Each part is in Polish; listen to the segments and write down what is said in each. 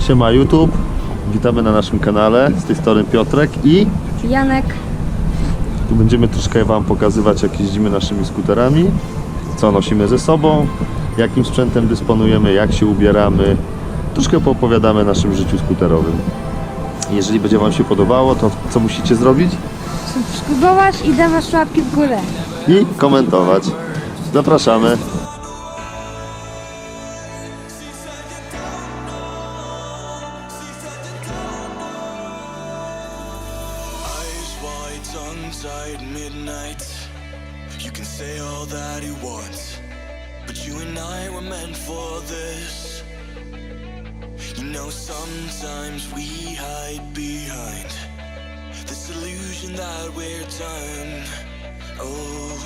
Siema YouTube, witamy na naszym kanale. Z tej strony Piotrek i Janek, tu będziemy troszkę Wam pokazywać jak jeździmy naszymi skuterami, co nosimy ze sobą, jakim sprzętem dysponujemy, jak się ubieramy. Troszkę poopowiadamy o naszym życiu skuterowym. Jeżeli będzie Wam się podobało, to co musicie zrobić? subskrybować i dawać łapki w górę. I komentować. Zapraszamy. Midnight. You can say all that you want, but you and I were meant for this. You know, sometimes we hide behind this illusion that we're done. Oh,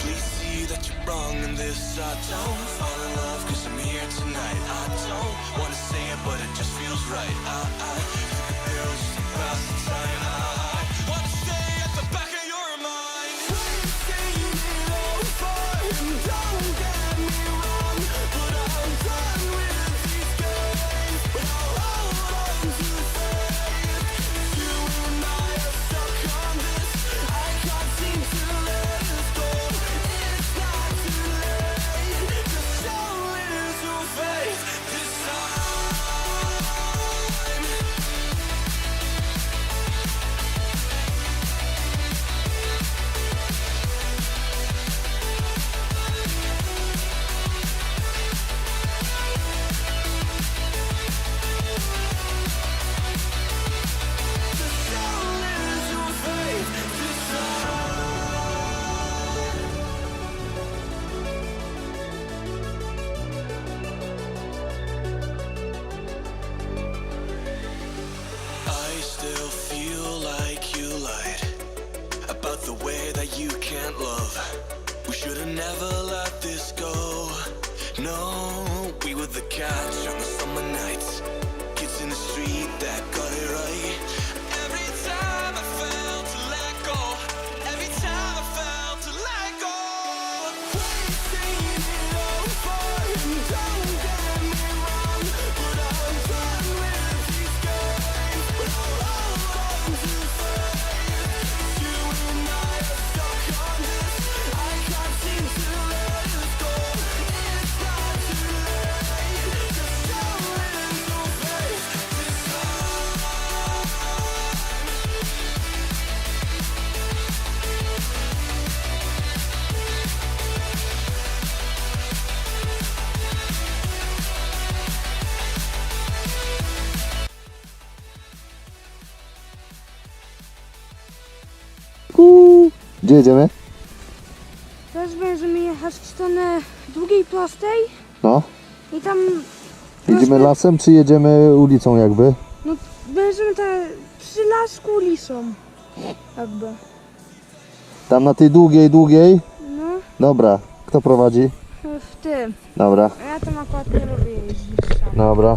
please see that you're wrong in this. I don't fall in love cause I'm here tonight. I don't wanna say it, but it just feels right. I, I pills just the time. Gdzie jedziemy? Teraz będziemy jechać w stronę długiej prostej No. i tam Jedziemy lasem czy jedziemy ulicą jakby? no, będziemy ta, przy lasku ulicą. Jakby. Tam na tej długiej, długiej? No, Dobra. Kto prowadzi? w tym. Dobra. A ja tam akurat nie lubię jeździć sam. Dobra.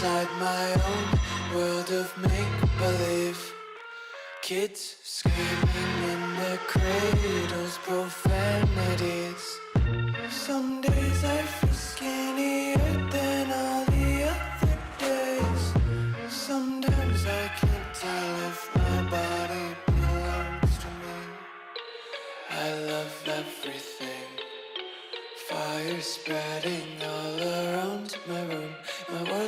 Inside my own world of make believe. Kids screaming in their cradles, profanities. Some days I feel skinnier than all the other days. Sometimes I can't tell if my body belongs to me. I love everything. Fire spreading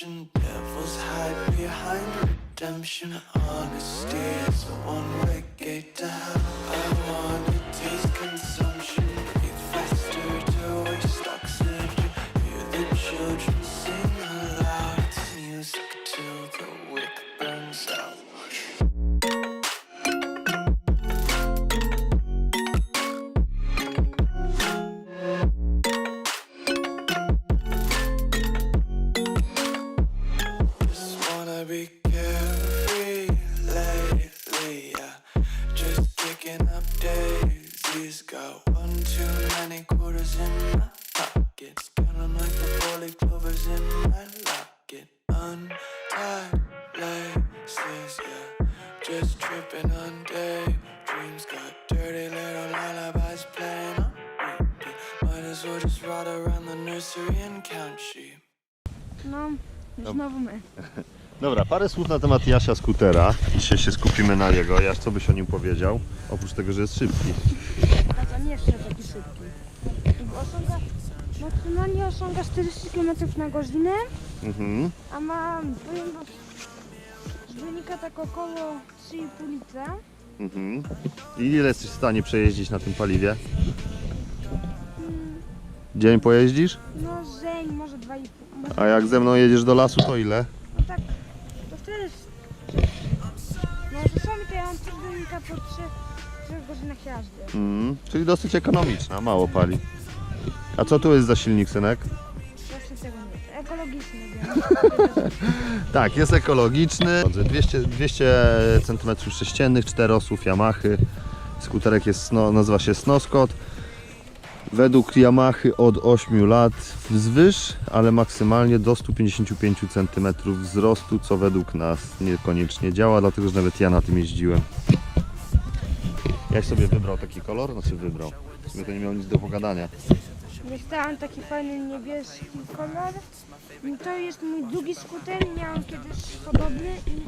Tension. Devils hide behind redemption. Honesty is a one-way nursery and count sheep. No, znowu my. Dobra, parę słów na temat Jasia Skutera. Dzisiaj się skupimy na jego. Jaś, co byś o nim powiedział? Oprócz tego, że jest szybki. A to nie jest taki szybki. Osiąga, maksymalnie osiąga 40 km na godzinę, Mhm. a ma, powiem wam, wynika tak około 3,5 litra. Mhm. I ile jesteś w stanie przejeździć na tym paliwie? Dzień pojeździsz? No zeń, może 2,5. Może, A jak ze mną jedziesz do lasu, to ile? no tak, to wtedy... No czasami to ja mam też wynika po 3, 3 godzinach jazdy. Mhm. Czyli dosyć ekonomiczna, mało pali. A co tu jest za silnik, synek? Właśnie tego nie. Ekologiczny wiem. Tak, jest ekologiczny. 200, 200 cm3, 4 osłów Yamahy. Skuterek jest, sno, nazywa się Snoskot. Według Yamahy od 8 lat wzwyż, ale maksymalnie do 155 cm wzrostu, co według nas niekoniecznie działa, dlatego że nawet ja na tym jeździłem. Jaś sobie wybrał taki kolor, znaczy wybrał. W sumie to nie miał nic do pogadania. Dostałam taki fajny niebieski kolor. To jest mój drugi skuter, miałam kiedyś podobny i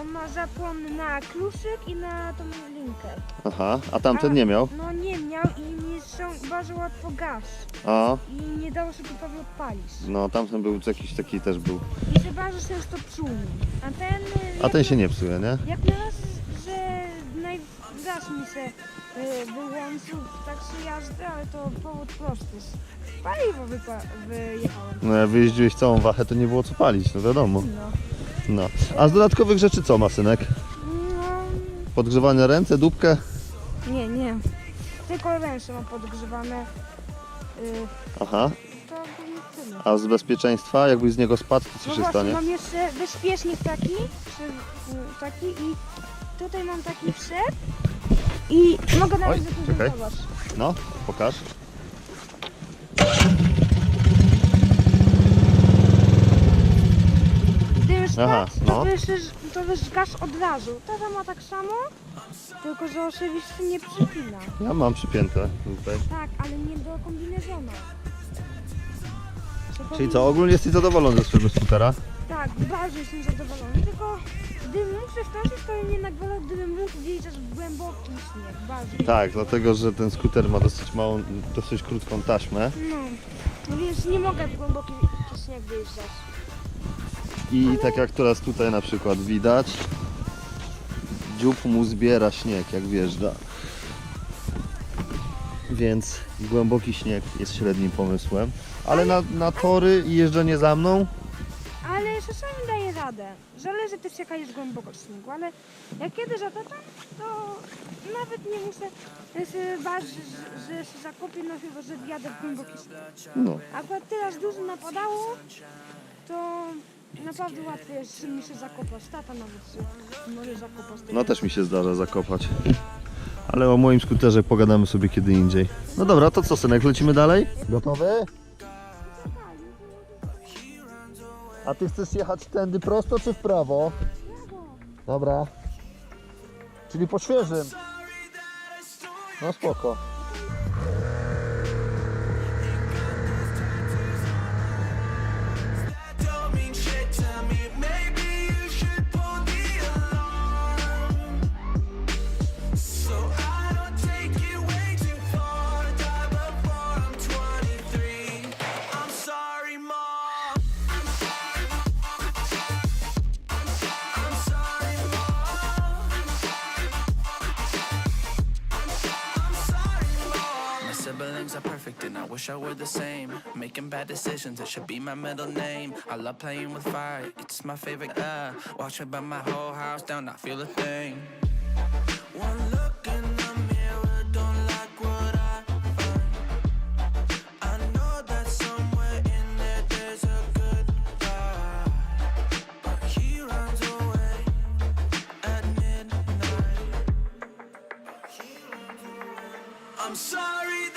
on ma zapłon na kluszyk i na tą linkę. Aha, a tamten nie miał? No nie miał i są bardzo łatwo gaz. A, I nie dało się go prawie odpalić. no tamten był jakiś taki też był. I się bardzo często psuł. A ten... A ten się nie psuje, nie? Jak na raz, że naj... gaz mi się y, wyłączył w trakcie jazdy, ale to powód prosty. Paliwo wypa- wyjechałem. No jak wyjeździłeś całą wachę, to nie było co palić, no wiadomo. No. No. A z dodatkowych rzeczy co ma synek? Podgrzewanie ręce, dupkę? nie, nie. Tylko ręce mam podgrzewane. Y, Aha. to ogólnie tyle. A z bezpieczeństwa, jakbyś z niego spadł, to co No się właśnie, stanie? mam jeszcze bezpiecznik taki, przy, taki i tutaj mam taki przep i mogę Oj, nawet czekaj. zaprezentować. No, pokaż. Gdy już Aha, no. to, wyszesz, to wyżgasz od razu. Ta ma tak samo, tylko że oczywiście nie przypina. Ja mam przypięte tutaj. Tak, ale nie do kombinezona. To Czyli powinno- co, ogólnie jesteś zadowolony ze swojego skutera? Tak, bardzo jestem zadowolony, tylko gdybym mógł przeskoczyć, to jednak wolał, gdybym mógł wjeżdżać w głęboki śnieg, bardzo. Tak, dlatego że ten skuter ma dosyć małą, dosyć krótką taśmę No, więc nie mogę w głęboki śnieg wyjeżdżać. I tak jak teraz tutaj na przykład widać, dziób mu zbiera śnieg jak wjeżdża. Więc głęboki śnieg jest średnim pomysłem. Ale na, na tory i jeżdżenie za mną, Ale czasami daję radę. Zależy też jaka jest głębokość śniegu, ale jak kiedy zataczam, to nawet nie muszę się bać, że, że się zakopię, no chyba, że wjadę w głęboki śnieg. no, Akurat teraz dużo napadało, to naprawdę łatwiej jest mi się zakopać. Tata nawet się może zakopać. no też mi się zdarza zakopać. Ale o moim skuterze pogadamy sobie kiedy indziej. No dobra, to co synek, lecimy dalej? Gotowy? A ty chcesz jechać tędy prosto czy w prawo? Dobra. Czyli po świeżym. No spoko. Siblings are perfect and I wish I were the same. Making bad decisions, it should be my middle name. I love playing with fire, it's my favorite. Uh, watch me burn my whole house down, not feel a thing. One look in the mirror, don't like what I find. I know that somewhere in there there's a good guy, but he runs away at midnight. I'm sorry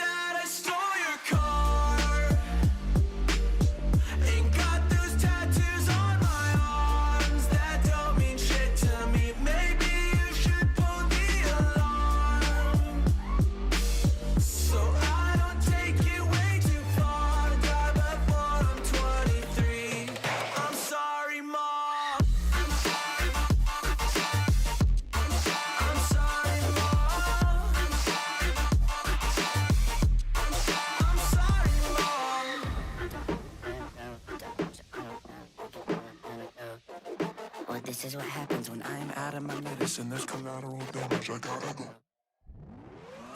this is what happens when I'm out of my medicine. There's collateral damage, I gotta go.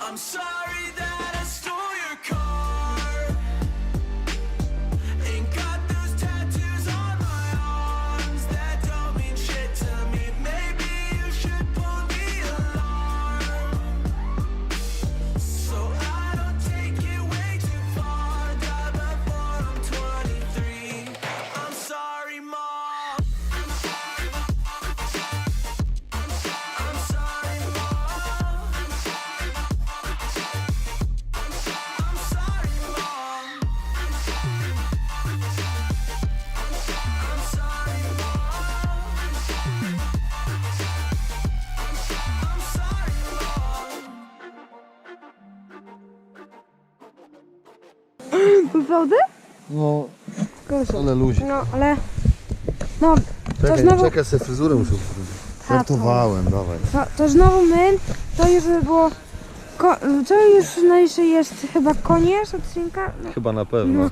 I'm sorry that I stole your car. Mom. Naprawdę? No, ale luźno. No, ale... No, Czekaj, znowu- czekaj, sobie fryzurę muszę Żartowałem, dawaj. to, to znowu my, to już by było... Ko- to już jeszcze jest chyba koniec odcinka. No, Chyba na pewno. No.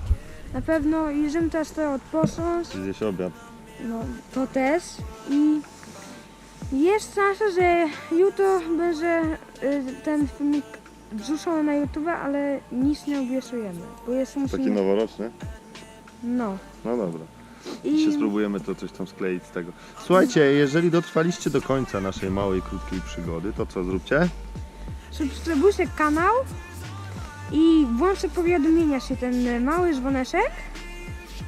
na pewno i żebym teraz to odpocząć. Gdzieś obiad. No, to też. I jest szansa, że jutro będzie y, ten filmik wrzucony na YouTube, ale nic nie obiecujemy. Bo jeszcze Taki musimy... noworoczny? No. No dobra. I Dzisiaj spróbujemy to coś tam skleić z tego. Słuchajcie, jeżeli dotrwaliście do końca naszej małej, krótkiej przygody, to co zróbcie? subskrybujcie kanał i włączcie powiadomienia się ten mały dzwoneczek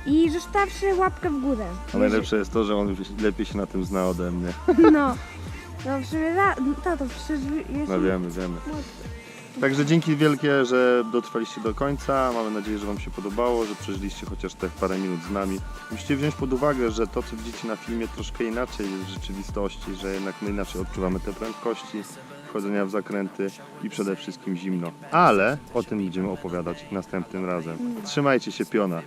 i zostawcie łapkę w górę. A najlepsze jest to, że on lepiej się na tym zna ode mnie. No. No w sumie, tato, przecież jest... No wiemy, wiemy. Także dzięki wielkie, że dotrwaliście do końca. Mamy nadzieję, że Wam się podobało, że przeżyliście chociaż te parę minut z nami. Musicie wziąć pod uwagę, że to, co widzicie na filmie, troszkę inaczej jest w rzeczywistości, że jednak my inaczej odczuwamy te prędkości, wchodzenia w zakręty i przede wszystkim zimno. Ale o tym będziemy opowiadać następnym razem. Trzymajcie się piona.